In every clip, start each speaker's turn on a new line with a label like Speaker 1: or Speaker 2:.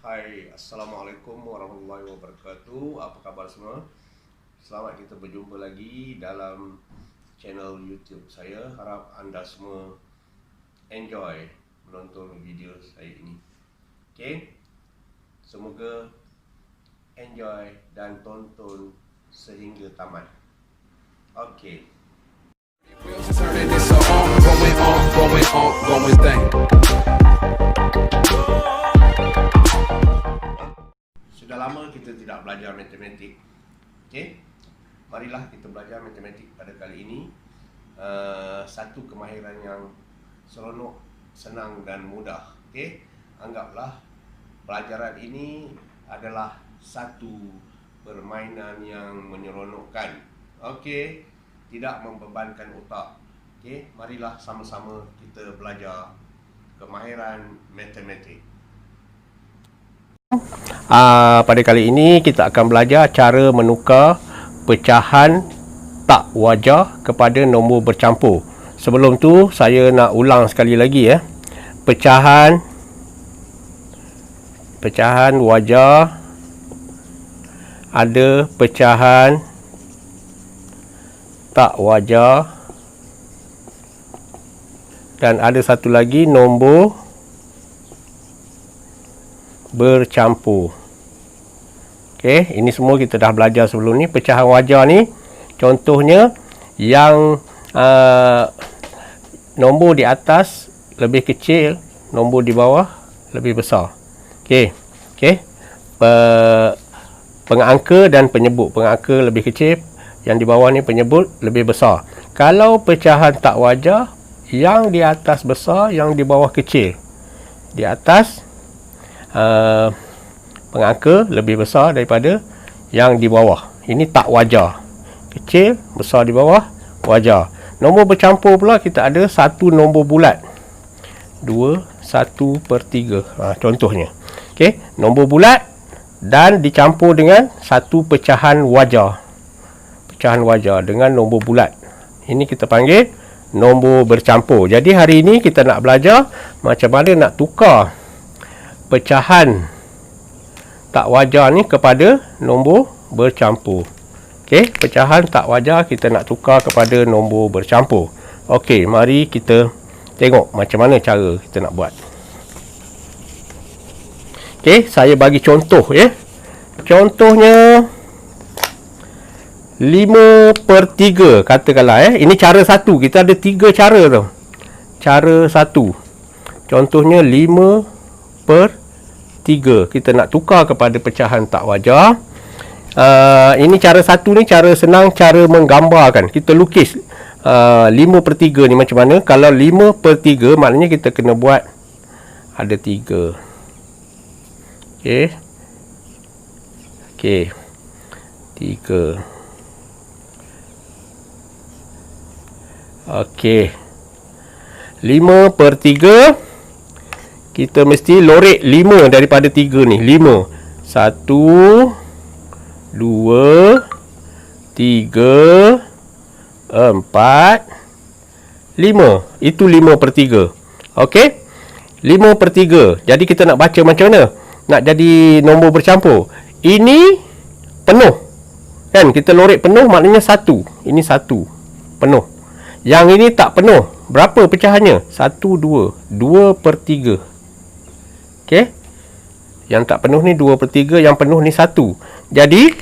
Speaker 1: Hai, Assalamualaikum warahmatullahi wabarakatuh Apa khabar semua? Selamat kita berjumpa lagi dalam channel YouTube saya Harap anda semua enjoy menonton video saya ini Okay? Semoga enjoy dan tonton sehingga tamat Okay
Speaker 2: it's a on, going on, going on, going thing.
Speaker 1: Kita tidak belajar matematik. Okey. Marilah kita belajar matematik pada kali ini. Uh, satu kemahiran yang seronok, senang dan mudah. Okey. Anggaplah pelajaran ini adalah satu permainan yang menyeronokkan. Okey. Tidak membebankan otak. Okey. Marilah sama-sama kita belajar kemahiran matematik. Uh, pada kali ini kita akan belajar cara menukar pecahan tak wajah kepada nombor bercampur. Sebelum tu saya nak ulang sekali lagi ya. Pecahan pecahan wajah ada pecahan tak wajah dan ada satu lagi nombor bercampur. Okey, ini semua kita dah belajar sebelum ni. Pecahan wajah ni contohnya yang uh, nombor di atas lebih kecil, nombor di bawah lebih besar. Okey. Okey. Pe, pengangka dan penyebut. Pengangka lebih kecil, yang di bawah ni penyebut lebih besar. Kalau pecahan tak wajah, yang di atas besar, yang di bawah kecil. Di atas uh, pengangka lebih besar daripada yang di bawah. Ini tak wajar. Kecil, besar di bawah, wajar. Nombor bercampur pula kita ada satu nombor bulat. 2, 1 per 3. Ha, contohnya. Okay. Nombor bulat dan dicampur dengan satu pecahan wajar. Pecahan wajar dengan nombor bulat. Ini kita panggil nombor bercampur. Jadi hari ini kita nak belajar macam mana nak tukar pecahan tak wajar ni kepada nombor bercampur. Okey, pecahan tak wajar kita nak tukar kepada nombor bercampur. Okey, mari kita tengok macam mana cara kita nak buat. Okey, saya bagi contoh ya. Contohnya 5 per 3 katakanlah eh. Ini cara satu. Kita ada tiga cara tu. Cara satu. Contohnya 5 per 3. Kita nak tukar kepada pecahan tak wajar. Uh, ini cara satu ni cara senang cara menggambarkan. Kita lukis uh, 5 per 3 ni macam mana. Kalau 5 per 3 maknanya kita kena buat ada 3. Okey. Okey. 3. Okey. 5 per 3 kita mesti lorek 5 daripada 3 ni. 5. 1 2 3 4 5. Itu 5 per 3. Okey. 5 per 3. Jadi kita nak baca macam mana? Nak jadi nombor bercampur. Ini penuh. Kan? Kita lorek penuh maknanya 1. Ini 1. Penuh. Yang ini tak penuh. Berapa pecahannya? 1, 2. 2 per 3. Okey. Yang tak penuh ni 2 per 3. Yang penuh ni 1. Jadi,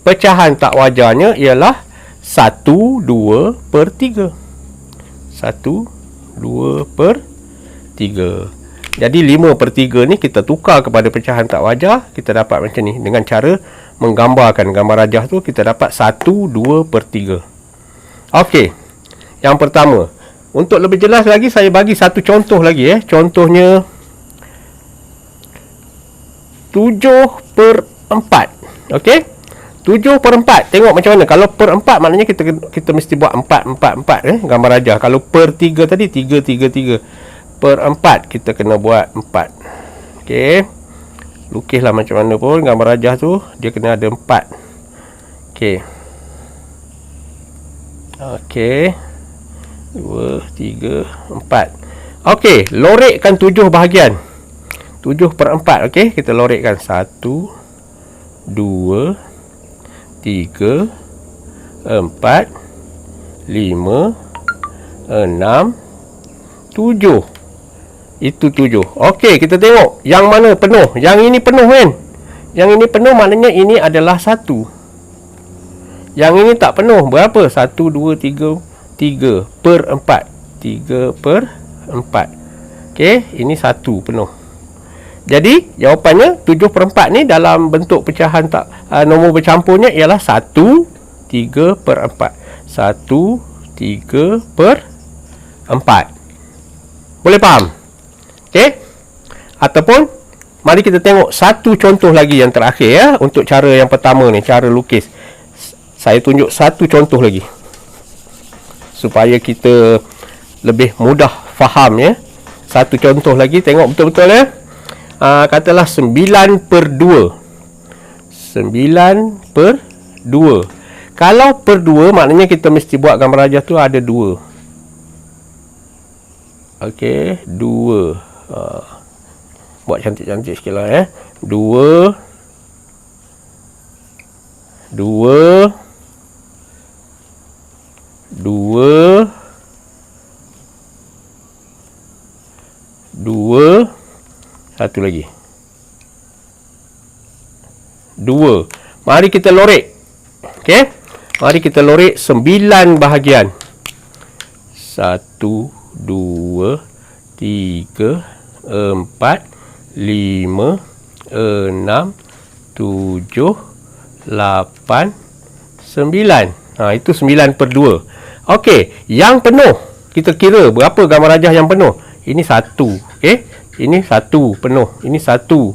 Speaker 1: pecahan tak wajarnya ialah 1, 2 per 3. 1, 2 per 3. Jadi 5 per 3 ni kita tukar kepada pecahan tak wajar. Kita dapat macam ni. Dengan cara menggambarkan gambar rajah tu kita dapat 1, 2 per 3. Okey. Yang pertama, untuk lebih jelas lagi saya bagi satu contoh lagi eh. Contohnya 7 per 4. Okey? 7 per 4. Tengok macam mana. Kalau per 4 maknanya kita kita mesti buat 4 4 4 eh gambar rajah. Kalau per 3 tadi 3 3 3. Per 4 kita kena buat 4. Okey. Lukislah macam mana pun gambar rajah tu dia kena ada 4. Okey. Okey. Dua, tiga, empat. Okey, lorekkan tujuh bahagian. 7 per 4 okey? Kita lorekkan 1 2 3 4 5 6 7 itu 7 okey kita tengok yang mana penuh. Yang ini penuh kan? Yang ini penuh maknanya ini adalah 1 yang ini tak penuh berapa? 1 2 3 3 per 4 3 per 4 okey ini 1 penuh jadi jawapannya 7 per 4 ni dalam bentuk pecahan tak uh, nombor bercampurnya ialah 1 3 per 4 1 3 per 4 boleh faham? Okey? Ataupun mari kita tengok satu contoh lagi yang terakhir ya untuk cara yang pertama ni cara lukis. Saya tunjuk satu contoh lagi. Supaya kita lebih mudah faham ya. Satu contoh lagi tengok betul-betul ya uh, katalah 9 per 2 9 per 2 kalau per 2 maknanya kita mesti buat gambar rajah tu ada 2 Okey, 2 uh, buat cantik-cantik sikit lah eh. 2 2 2 2 satu lagi. Dua. Mari kita lorek. Okey. Mari kita lorek sembilan bahagian. Satu, dua, tiga, empat, lima, enam, tujuh, lapan, sembilan. Ha, itu sembilan per dua. Okey. Yang penuh. Kita kira berapa gambar rajah yang penuh. Ini satu. Okey. Ini satu penuh. Ini satu.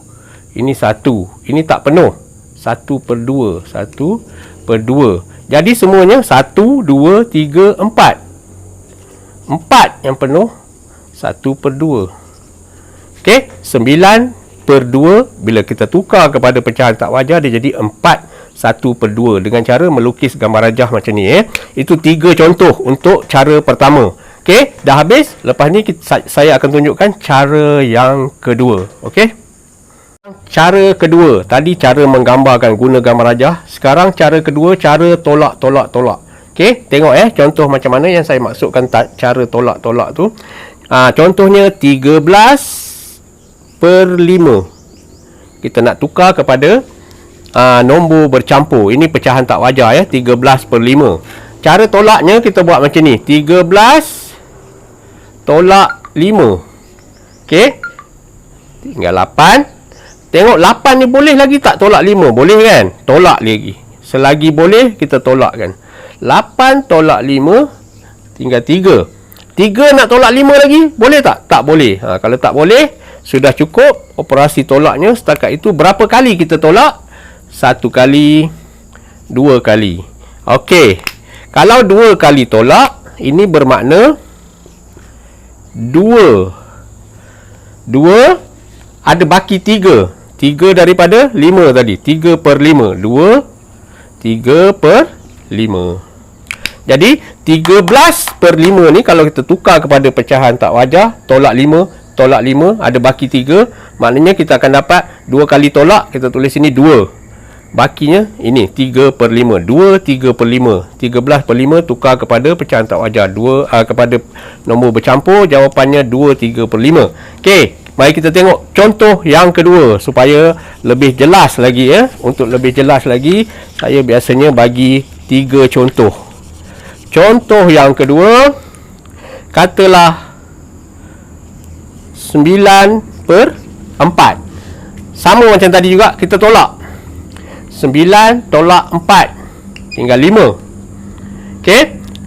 Speaker 1: Ini satu. Ini tak penuh. Satu per dua. Satu per dua. Jadi semuanya satu, dua, tiga, empat. Empat yang penuh. Satu per dua. Okey. Sembilan per dua. Bila kita tukar kepada pecahan tak wajar, dia jadi empat satu per dua. Dengan cara melukis gambar rajah macam ni. Eh. Itu tiga contoh untuk cara pertama. Okey, dah habis. Lepas ni kita, saya akan tunjukkan cara yang kedua. Okey. Cara kedua, tadi cara menggambarkan guna gambar rajah. Sekarang cara kedua, cara tolak tolak tolak. Okey, tengok eh contoh macam mana yang saya maksudkan ta- cara tolak tolak tu. Ah, contohnya 13 per 5. Kita nak tukar kepada ah, nombor bercampur. Ini pecahan tak wajar ya, 13 per 5. Cara tolaknya kita buat macam ni. 13 tolak 5. Okey. Tinggal 8. Tengok 8 ni boleh lagi tak tolak 5? Boleh kan? Tolak lagi. Selagi boleh kita tolak kan. 8 tolak 5 tinggal 3. 3 nak tolak 5 lagi? Boleh tak? Tak boleh. Ha, kalau tak boleh, sudah cukup operasi tolaknya setakat itu berapa kali kita tolak? Satu kali, dua kali. Okey. Kalau dua kali tolak, ini bermakna dua. Dua ada baki tiga. Tiga daripada lima tadi. Tiga per lima. Dua tiga per lima. Jadi tiga belas per lima ni kalau kita tukar kepada pecahan tak wajar tolak lima tolak lima ada baki tiga. Maknanya kita akan dapat dua kali tolak. Kita tulis sini Bakinya ini 3 per 5 2 3 per 5 13 per 5 tukar kepada pecahan tak wajar. 2 uh, kepada nombor bercampur jawapannya 2 3 per 5 ok mari kita tengok contoh yang kedua supaya lebih jelas lagi ya. Untuk lebih jelas lagi saya biasanya bagi 3 contoh. Contoh yang kedua katalah 9 per 4 sama macam tadi juga kita tolak 9 tolak 4 tinggal 5 ok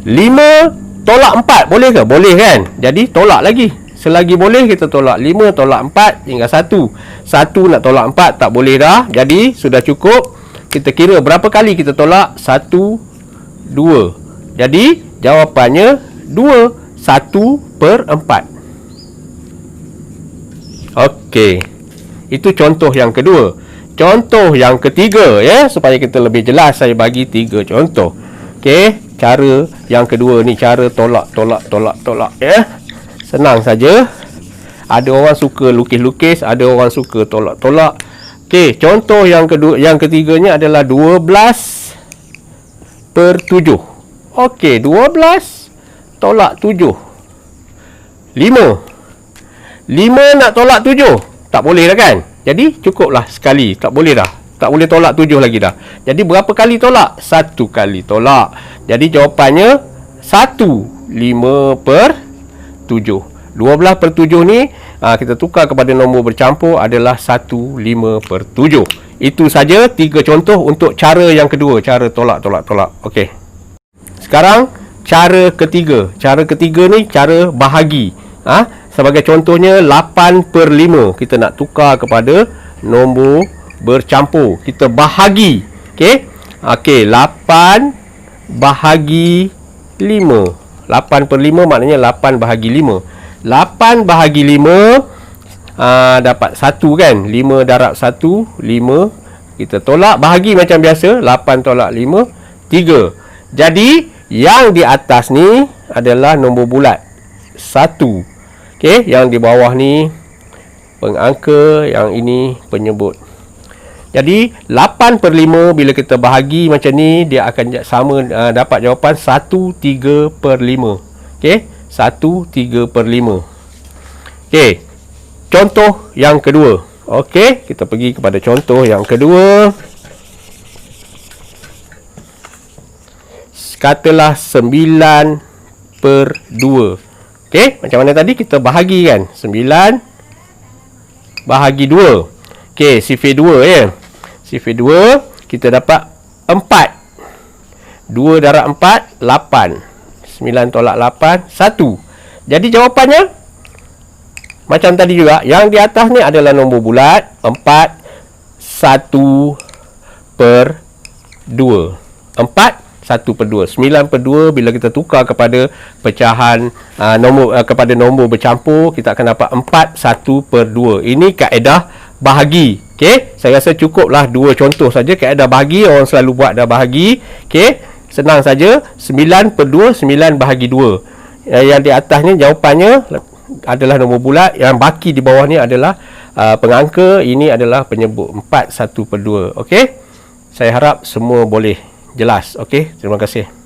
Speaker 1: 5 tolak 4 boleh ke? boleh kan? Jadi tolak lagi. Selagi boleh kita tolak 5 tolak 4 tinggal 1 1 nak tolak 4 tak boleh dah. Jadi sudah cukup. Kita kira berapa kali kita tolak? 1 2 jadi jawapannya 2 1 per 4 ok itu contoh yang kedua Contoh yang ketiga ya supaya kita lebih jelas saya bagi tiga contoh. Okey, cara yang kedua ni cara tolak tolak tolak tolak ya. Senang saja. ada orang suka lukis-lukis, ada orang suka tolak-tolak. Okey, contoh yang kedua yang ketiganya adalah 12 per 7. Okey, 12 tolak 7. 5. 5 nak tolak 7. Tak boleh dah kan? Jadi cukuplah sekali. Tak boleh dah. Tak boleh tolak 7 lagi dah. Jadi berapa kali tolak? Satu kali tolak. Jadi jawapannya 1. 5 per 7. 12 per 7 ni aa, kita tukar kepada nombor bercampur adalah 1 5 per 7. Itu saja tiga contoh untuk cara yang kedua, cara tolak tolak tolak. Okey. Sekarang cara ketiga. Cara ketiga ni cara bahagi. Ha? Sebagai contohnya 8 per 5 kita nak tukar kepada nombor bercampur. Kita bahagi. Okey. Okey, 8 bahagi 5. 8 per 5 maknanya 8 bahagi 5. 8 bahagi 5 uh, dapat 1 kan 5 darab 1 5 kita tolak bahagi macam biasa 8 tolak 5 3 jadi yang di atas ni adalah nombor bulat 1 ok yang di bawah ni pengangka yang ini penyebut. Jadi 8 per 5 bila kita bahagi macam ni dia akan sama uh, dapat jawapan 1 3 per 5 ok 1 3 per 5 ok contoh yang kedua. Ok kita pergi kepada contoh yang kedua. Katalah 9 per 2 ok macam mana tadi? Kita bahagi kan? 9 bahagi 2 ok sifir 2 ya. Sifir 2 kita dapat 4 2 darab 4 8 9 tolak 8 1 jadi jawapannya macam tadi juga yang di atas ni adalah nombor bulat 4 1 per 2 4 1 per 2 9 per 2 bila kita tukar kepada pecahan uh, nombor uh, kepada nombor bercampur kita akan dapat 4 1 per 2 ini kaedah bahagi. Ok saya rasa cukuplah dua contoh saja. Kaedah bahagi orang selalu buat dah bahagi. Ok Senang saja. 9 per 2 9 bahagi 2 Yang di atas ni jawapannya adalah nombor bulat. Yang baki di bawah ni adalah uh, pengangka. Ini adalah penyebut 4 1 per 2 Okey? Saya harap semua boleh jelas. Okey Terima kasih